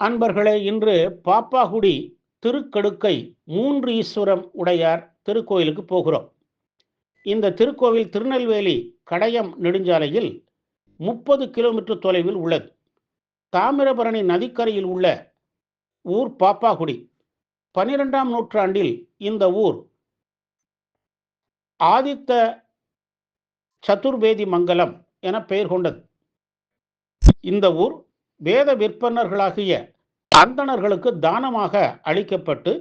அன்பர்களே இன்று பாப்பாகுடி திருக்கடுக்கை மூன்று ஈஸ்வரம் உடையார் திருக்கோயிலுக்கு போகிறோம். இந்த திருக்கோவில் திருநெல்வேலி கடையம் நெடுஞ்சாலையில் முப்பது கிலோமீட்டர் தொலைவில் உள்ளது. தாமிரபரணி நதிக்கரையில் உள்ள ஊர் பாப்பாகுடி. பனிரெண்டாம் நூற்றாண்டில் இந்த ஊர் ஆதித்த சதுர்வேதி மங்கலம் என பெயர் கொண்டது. இந்த ஊர் வேத விற்பனர்களாகிய அந்தணர்களுக்கு தானமாக அளிக்கப்பட்டு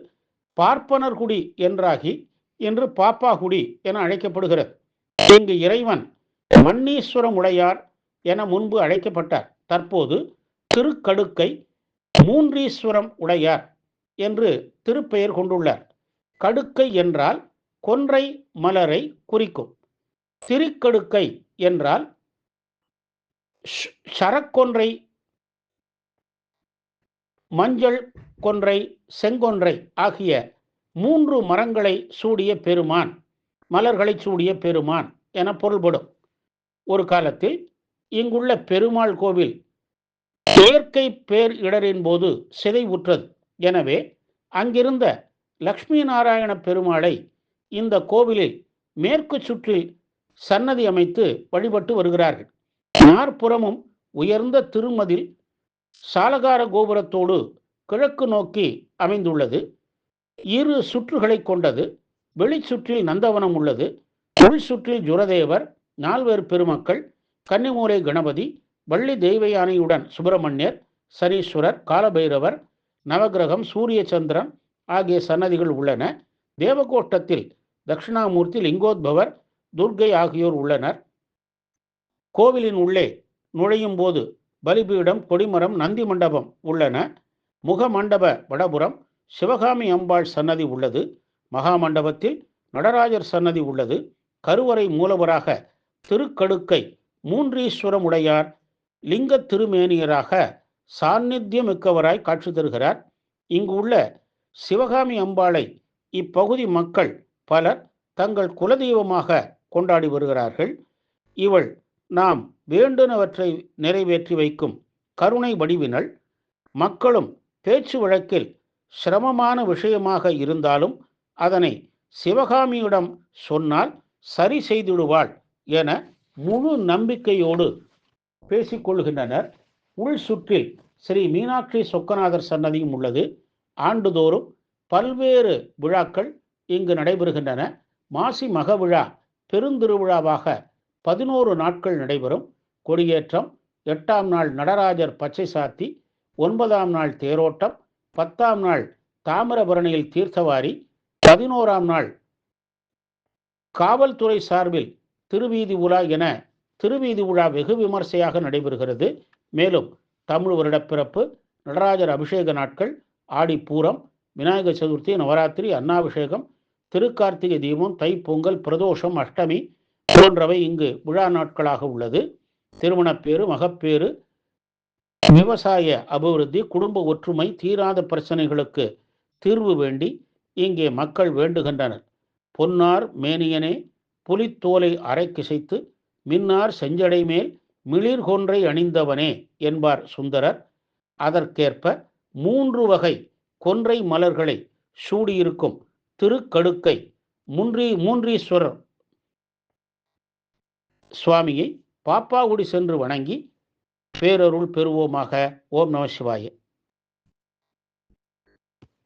பார்ப்பனர்குடி என்றாகி இன்று பாப்பாகுடி என அழைக்கப்படுகிறது. இங்கு இறைவன் மன்னீஸ்வரம் உடையார் என முன்பு அழைக்கப்பட்டார். தற்போது திருக்கடுக்கை மூன்றீஸ்வரம் உடையார் என்று திருப்பெயர் கொண்டுள்ளார். கடுக்கை என்றால் கொன்றை மலரை குறிக்கும். திருக்கடுக்கை என்றால் சரக்கொன்றை மஞ்சள் கொன்றை செங்கொன்றை ஆகிய மூன்று மரங்களை சூடிய பெருமான் மலர்களை சூடிய பெருமான் என பொருள்படும். ஒரு காலத்தில் இங்குள்ள பெருமாள் கோவில் இயற்கை பேர் இடரின் போது சிதைவுற்றது. எனவே அங்கிருந்த லக்ஷ்மி நாராயண பெருமாளை இந்த கோவிலில் மேற்கு சுற்றில் சன்னதி அமைத்து வழிபட்டு வருகிறார்கள். நாற்புறமும் உயர்ந்த திருமதில் சாலகார கோபுரத்தோடு கிழக்கு நோக்கி அமைந்துள்ளது. இரு சுற்றுகளை கொண்டது. வெளிச்சுற்றில் நந்தவனம் உள்ளது. உள் சுற்றில் ஜுரதேவர் நால்வேறு பெருமக்கள் கன்னிமூலை கணபதி வள்ளி தெய்வயானையுடன் சுப்பிரமணியர் சனீஸ்வரர் காலபைரவர் நவகிரகம் சூரிய சந்திரன் ஆகிய சன்னதிகள் உள்ளன. தேவகோட்டத்தில் தட்சிணாமூர்த்தி லிங்கோத்பவர் துர்கை ஆகியோர் உள்ளனர். கோவிலின் உள்ளே நுழையும் போது பலிபீடம் கொடிமரம் நந்தி மண்டபம் உள்ளன. முக மண்டப வடபுறம் சிவகாமி அம்பாள் சன்னதி உள்ளது. மகாமண்டபத்தில் நடராஜர் சன்னதி உள்ளது. கருவறை மூலவராக திருக்கடுக்கை மூன்றீஸ்வரமுடையார் லிங்க திருமேனியராக சாநித்தியமிக்கவராய் காட்சி தருகிறார். இங்கு உள்ள சிவகாமி அம்பாளை இப்பகுதி மக்கள் பலர் தங்கள் குலதெய்வமாக கொண்டாடி வருகிறார்கள். இவள் நாம் வேண்டுனவற்றை நிறைவேற்றி வைக்கும் கருணை வடிவினல் மக்களும் பேச்சு வழக்கில் சிரமமான விஷயமாக இருந்தாலும் அதனை சிவகாமியிடம் சொன்னால் சரி செய்திடுவாள் என முழு நம்பிக்கையோடு பேசிக்கொள்கின்றனர் உள் சுற்றில் ஸ்ரீ மீனாட்சி சொக்கநாதர் சன்னதியும் உள்ளது. ஆண்டுதோறும் பல்வேறு விழாக்கள் இங்கு நடைபெறுகின்றன. மாசி மகவிழா பெருந்திருவிழாவாக பதினோரு நாட்கள் நடைபெறும். கொடியேற்றம் எட்டாம் நாள் நடராஜர் பச்சை சாத்தி ஒன்பதாம் நாள் தேரோட்டம் பத்தாம் நாள் தாமிரபரணியில் தீர்த்தவாரி பதினோராம் நாள் காவல்துறை சார்பில் திருவீதி உலா என திருவீதி உலா வெகு விமர்சையாக நடைபெறுகிறது. மேலும் தமிழ் வருடப்பிறப்பு நடராஜர் அபிஷேக நாட்கள் ஆடிப்பூரம் விநாயகர் சதுர்த்தி நவராத்திரி அன்னாபிஷேகம் திருக்கார்த்திகை தீபம் தைப்பொங்கல் பிரதோஷம் அஷ்டமி போன்றவை இங்கு விழா நாட்களாக உள்ளது. திருமணப்பேறு மகப்பேறு விவசாய அபிவிருத்தி குடும்ப ஒற்றுமை தீராத பிரச்சனைகளுக்கு தீர்வு வேண்டி இங்கே மக்கள் வேண்டுகின்றனர். பொன்னார் மேனியனே புலித்தோலை அரைக்கிசைத்து மின்னார் செஞ்சடை மேல் மிளிர் கொன்றை அணிந்தவனே என்பார் சுந்தரர். அதற்கேற்ப மூன்று வகை கொன்றை மலர்களை சூடியிருக்கும் திருக்கடுக்கை முன்றி மூன்றீஸ்வரர் சுவாமியை பாப்பாகுடி சென்று வணங்கி பேரருள் பெறுவோமாக. ஓம் நம சிவாய.